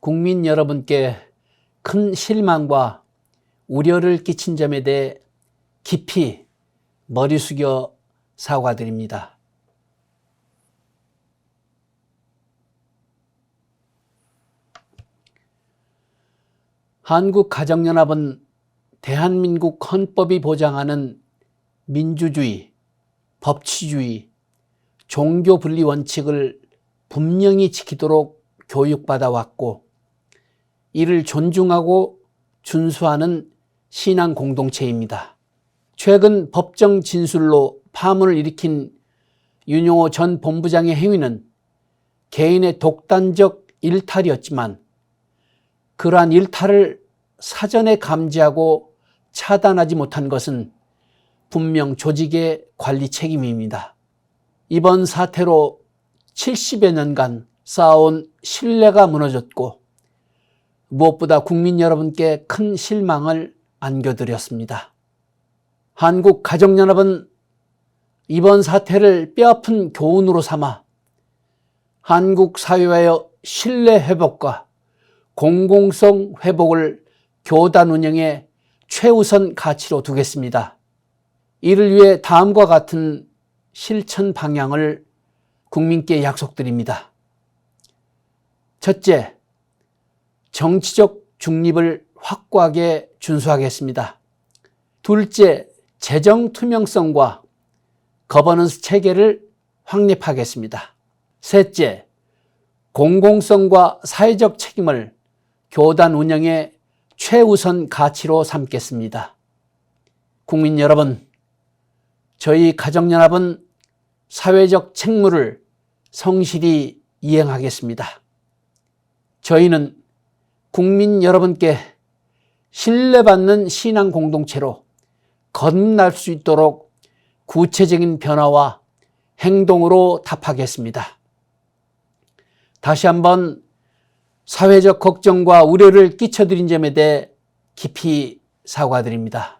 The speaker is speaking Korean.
국민 여러분께 큰 실망과 우려를 끼친 점에 대해 깊이 머리 숙여 사과드립니다. 한국가정연합은 대한민국 헌법이 보장하는 민주주의, 법치주의, 종교 분리 원칙을 분명히 지키도록 교육받아 왔고, 이를 존중하고 준수하는 신앙 공동체입니다. 최근 법정 진술로 파문을 일으킨 윤용호 전 본부장의 행위는 개인의 독단적 일탈이었지만 그러한 일탈을 사전에 감지하고 차단하지 못한 것은 분명 조직의 관리 책임입니다. 이번 사태로 70여 년간 쌓아온 신뢰가 무너졌고 무엇보다 국민 여러분께 큰 실망을 안겨드렸습니다. 한국 가정연합은 이번 사태를 뼈아픈 교훈으로 삼아 한국 사회와의 신뢰 회복과 공공성 회복을 교단 운영의 최우선 가치로 두겠습니다. 이를 위해 다음과 같은 실천 방향을 국민께 약속드립니다. 첫째, 정치적 중립을 확고하게 준수하겠습니다. 둘째, 재정 투명성과 거버넌스 체계를 확립하겠습니다. 셋째, 공공성과 사회적 책임을 교단 운영의 최우선 가치로 삼겠습니다. 국민 여러분, 저희 가정연합은 사회적 책무를 성실히 이행하겠습니다. 저희는 국민 여러분께 신뢰받는 신앙 공동체로 거듭날 수 있도록 구체적인 변화와 행동으로 답하겠습니다. 다시 한번 사회적 걱정과 우려를 끼쳐드린 점에 대해 깊이 사과드립니다.